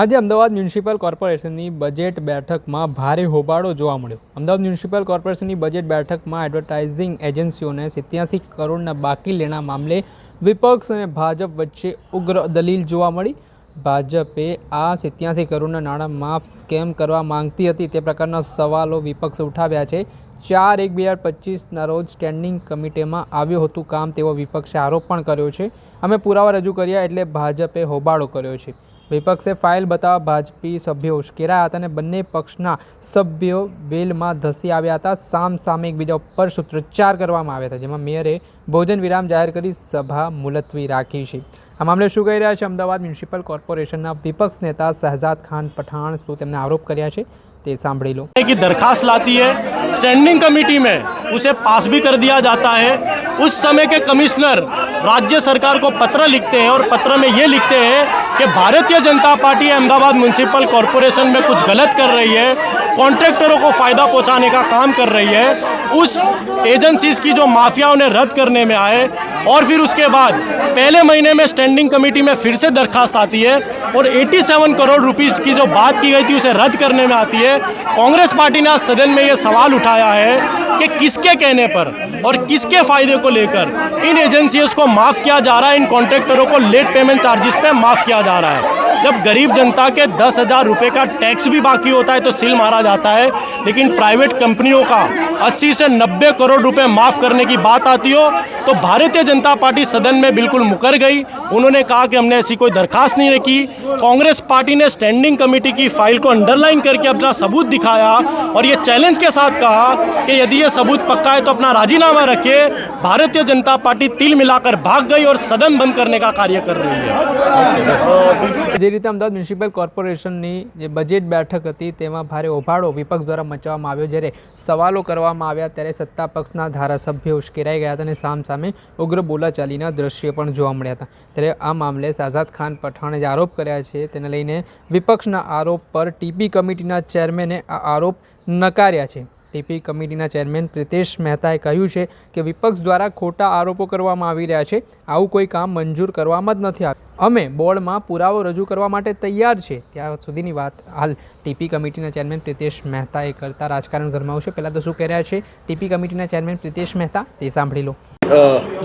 આજે અમદાવાદ મ્યુનિસિપલ કોર્પોરેશનની બજેટ બેઠકમાં ભારે હોબાળો જોવા મળ્યો. અમદાવાદ મ્યુનિસિપલ કોર્પોરેશનની બજેટ બેઠકમાં એડવર્ટાઇઝિંગ એજન્સીઓને સિત્યાસી કરોડના બાકી લેણા મામલે વિપક્ષ અને ભાજપ વચ્ચે ઉગ્ર દલીલ જોવા મળી. ભાજપે આ સિત્યાસી કરોડના નાણાં માફ કેમ કરવા માંગતી હતી તે પ્રકારના સવાલો વિપક્ષે ઉઠાવ્યા છે. ચાર એક બે હજાર પચીસના રોજ સ્ટેન્ડિંગ કમિટીમાં આવ્યું હતું કામ તેવો વિપક્ષે આરોપ પણ કર્યો છે. અમે પુરાવા રજૂ કર્યા એટલે ભાજપે હોબાળો કર્યો છે. વિપક્ષે ફાઇલ બતાવવા ભાજપી સભ્યો ઉશ્કેરાયા હતા અને બંને પક્ષના સભ્યો બેલમાં ધસી આવ્યા હતા સામ સામે એકબીજા ઉપર સૂત્રોચ્ચાર કરવામાં આવ્યા હતા જેમાં મેયરે ભોજન વિરામ જાહેર કરી સભા મુલતવી રાખી છે આ મામલે શું કહી રહ્યા છે અમદાવાદ મ્યુનિસિપલ કોર્પોરેશનના વિપક્ષ નેતા શહેજાદ ખાન પઠાણ શું તેમને આરોપ કર્યા છે તે સાંભળી લો की दरखास्त लाती है स्टैंडिंग कमेटी में उसे पास भी कर दिया जाता है उस समय के कमिश्नर राज्य सरकार को पत्र लिखते हैं और पत्र में ये लिखते हैं कि Bharatiya Janata party Ahmedabad municipal corporation में कुछ गलत कर रही है कॉन्ट्रैक्टरों को फ़ायदा पहुंचाने का काम कर रही है उस एजेंसीज की जो माफिया उन्हें रद्द करने में आए और फिर उसके बाद पहले महीने में स्टैंडिंग कमेटी में फिर से दरखास्त आती है और 87 करोड़ रुपीस की जो बात की गई थी उसे रद्द करने में आती है। कांग्रेस पार्टी ने आज सदन में ये सवाल उठाया है कि किसके कहने पर और किसके फ़ायदे को लेकर इन एजेंसीज को माफ़ किया जा रहा है, इन कॉन्ट्रैक्टरों को लेट पेमेंट चार्जेस पे माफ़ किया जा रहा है। जब गरीब जनता के दस हज़ार रुपये का टैक्स भी बाकी होता है तो सिल मारा जाता है, लेकिन प्राइवेट कंपनियों का 80 से 90 करोड़ रुपए माफ़ करने की बात आती हो तो भारतीय जनता पार्टी सदन में बिल्कुल मुकर गई। उन्होंने कहा कि हमने ऐसी कोई दरखास्त नहीं रखी। कांग्रेस पार्टी ने स्टैंडिंग कमेटी की फ़ाइल को अंडरलाइन करके अपना सबूत दिखाया और ये चैलेंज के साथ कहा कि यदि ये सबूत पक्का है तो अपना राजीनामा रखिए भारतीय जनता पार्टी तिल मिलाकर भाग गई और सदन बंद करने का कार्य कर रही है। જે રીતે અમદાવાદ મ્યુનિસિપલ કોર્પોરેશનની જે બજેટ બેઠક હતી, તેમાં ભારે ઓભાળો વિપક્ષ દ્વારા મચાવવામાં આવ્યો. જ્યારે સવાલો કરવામાં આવ્યા, ત્યારે સત્તા પક્ષના ધારાસભ્યો ઉશ્કેરાઈ ગયા હતા અને સામ સામે ઉગ્ર બોલાચાલીના દ્રશ્યો પણ જોવા મળ્યા હતા. ત્યારે આ મામલે શાહજાદ ખાન પઠાણે જે આરોપ કર્યા છે, તેને લઈને વિપક્ષના આરોપ પર ટીપી કમિટીના ચેરમેને આ આરોપ નકાર્યા છે. ટીપી કમિટીના ચેરમેન પ્રિતેશ મહેતાએ કહ્યું છે કે વિપક્ષ દ્વારા ખોટા આરોપો કરવામાં આવી રહ્યા છે. આવું કોઈ કામ મંજૂર કરવામાં જ નથી આવ્યું. અમે બોર્ડમાં પુરાવો રજૂ કરવા માટે તૈયાર છે. ત્યાં સુધીની વાત હાલ ટીપી કમિટીના ચેરમેન પ્રિતેશ મહેતાએ કરતા રાજકારણ ગરમાવું છે પહેલાં તો શું કહી રહ્યા છે? ટીપી કમિટીના ચેરમેન પ્રિતેશ મહેતા, તે સાંભળી લો.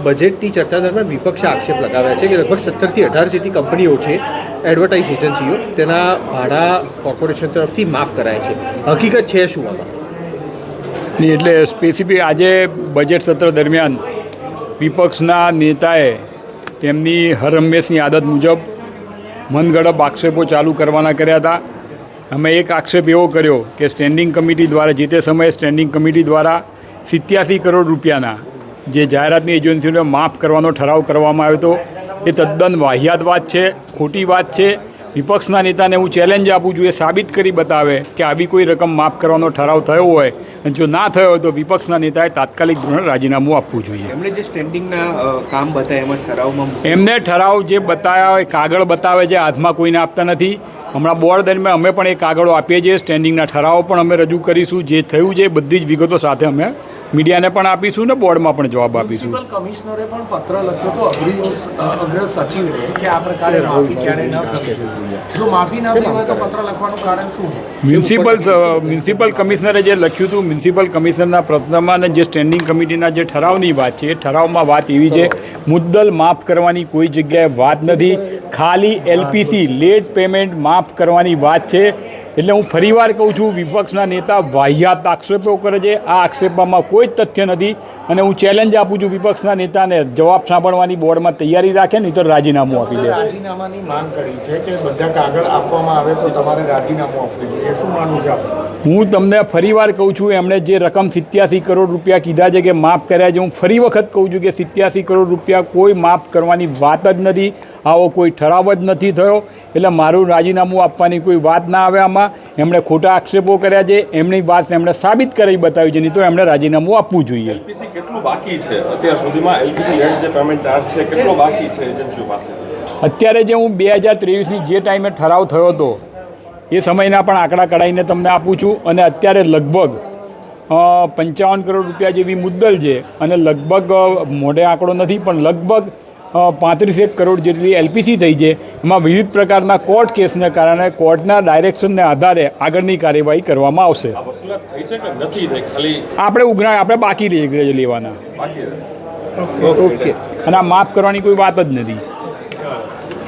બજેટની ચર્ચા દરમિયાન વિપક્ષે આક્ષેપ લગાવ્યા છે કે લગભગ સત્તરથી અઢાર જેટલી કંપનીઓ છે, એડવર્ટાઇઝ એજન્સીઓ, તેના ભાડા કોર્પોરેશન તરફથી માફ કરાય છે. હકીકત છે શું આમાં? નહીં એટલે સ્પેસિફિક આજે બજેટ સત્ર દરમિયાન વિપક્ષના નેતાએ તેમની હર હંમેશની આદત મુજબ મનગઢપ આક્ષેપો ચાલુ કરવાના કર્યા હતા. અમે એક આક્ષેપ એવો કર્યો કે સ્ટેન્ડિંગ કમિટી દ્વારા જે તે સમયે સ્ટેન્ડિંગ કમિટી દ્વારા સિત્યાસી કરોડ રૂપિયાના જે જાહેરાતની એજન્સીઓને માફ કરવાનો ઠરાવ કરવામાં આવ્યો હતો, એ તદ્દન વાહિયાત વાત છે, ખોટી વાત છે. વિપક્ષના નેતાને હું ચેલેન્જ આપું છું એ સાબિત કરી બતાવે કે આવી કોઈ રકમ માફ કરવાનો ઠરાવ થયો હોય. અને જો ના થયો હોય તો વિપક્ષના નેતાએ તાત્કાલિક ધોરણે રાજીનામું આપવું જોઈએ. એમણે જે સ્ટેન્ડિંગના કામ બતાવ્યા એમાં ઠરાવમાં એમને ઠરાવ જે બતાવ્યા હોય કાગળ બતાવે છે હાથમાં કોઈને આપતા નથી. હમણાં બોર્ડ દરમિયાન અમે પણ એ કાગળો આપીએ છીએ. સ્ટેન્ડિંગના ઠરાવો પણ અમે રજૂ કરીશું. જે થયું છે એ બધી જ વિગતો સાથે અમે મીડિયાને પણ આપીશું ને બોર્ડમાં પણ જવાબ આપીશું. મ્યુનિસિપલ કમિશનરે પણ પત્ર લખ્યો તો અગ્ર અગ્ર સચિવને કે આ પ્રકારે માફી ક્યારે ન થવી જો માફી ન થઈ હોય તો પત્ર લખવાનું કારણ શું મ્યુનિસિપલ મ્યુનિસિપલ કમિશનરે જે લખ્યું હતું મ્યુનિસિપલ કમિશનરના પ્રશ્નમાં અને જે સ્ટેન્ડિંગ કમિટીના જે ઠરાવની વાત છે એ ઠરાવમાં વાત એવી છે મુદ્દલ માફ કરવાની કોઈ જગ્યાએ વાત નથી. ખાલી એલપીસી લેટ પેમેન્ટ માફ કરવાની વાત છે. એટલે હું ફરીવાર કહું છું વિપક્ષના નેતા વાહિયાત આક્ષેપો કરે છે. આ આક્ષેપમાં કોઈ જ તથ્ય નથી અને હું ચેલેન્જ આપું છું વિપક્ષના નેતાને જવાબ સાંભળવાની બોર્ડમાં તૈયારી રાખે નહીં તો રાજીનામું આપી દે. રાજીનામાની માંગ કરી છે કે બધા કાગળ આપવામાં આવે તો તમારે રાજીનામું આપવું જોઈએ. શું માનવું છે હું તમને ફરીવાર કહું છું એમણે જે રકમ સિત્યાસી કરોડ રૂપિયા કીધા છે કે માફ કર્યા છે. હું ફરી વખત કહું છું કે સિત્યાસી કરોડ રૂપિયા કોઈ માફ કરવાની વાત જ નથી. આવો કોઈ ઠરાવ જ નથી થયો. એટલે મારું રાજીનામું આપવાની કોઈ વાત ના આવે આમાં. એમણે ખોટા આક્ષેપો કર્યા છે. એમની વાત એમણે સાબિત કરી બતાવી છે. નહીં તો એમણે રાજીનામું આપવું જોઈએ. એલપીસી કેટલું બાકી છે? અત્યાર સુધીમાં એલપીસી લેટ જે પેમેન્ટ ચાર્જ છે કેટલો બાકી છે એજન્સીઓ પાસે? અત્યારે જે હું બે હજાર ત્રેવીસની જે ટાઈમે ઠરાવ થયો હતો એ સમયના પણ આંકડા કઢાઈને તમને આપું છું. અને અત્યારે લગભગ પંચાવન કરોડ રૂપિયા જેવી મુદ્દલ છે. અને લગભગ મોઢે આંકડો નથી પણ લગભગ પાંત્રીસેક કરોડ જેટલી એલપીસી થઈ છે. એમાં વિવિધ પ્રકારના કોર્ટ કેસને કારણે કોર્ટના ડાયરેક્શનને આધારે આગળની કાર્યવાહી કરવામાં આવશે. આ વસૂલાત થઈ છે કે નથી? થઈ ખાલી આપણે ઉઘરા આપણે બાકી રહી લેવાના. બાકી ઓકે. અને આ માફ કરવાની કોઈ વાત જ નથી.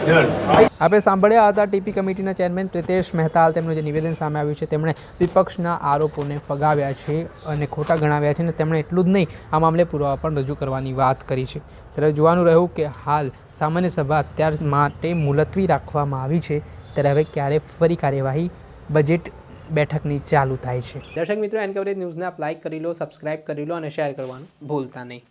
આપણે સાંભળ્યા હતા ટીપી કમિટીના ચેરમેન પ્રિતેશ મહેતાલ. તેમનું જે નિવેદન સામે આવ્યું છે તેમણે વિપક્ષના આરોપોને ફગાવ્યા છે અને ખોટા ગણાવ્યા છે અને તેમણે એટલું જ નહીં આ મામલે પુરાવા પણ રજૂ કરવાની વાત કરી છે. ત્યારે જોવાનું રહ્યું કે હાલ સામાન્ય સભા અત્યાર માટે મુલતવી રાખવામાં આવી છે ત્યારે હવે ક્યારે ફરી કાર્યવાહી બજેટ બેઠકની ચાલુ થાય છે. દર્શક મિત્રો એન કવરેજ ન્યૂઝને આપ લાઇક કરી લો સબસ્ક્રાઇબ કરી લો અને શેર કરવાનું ભૂલતા નહીં.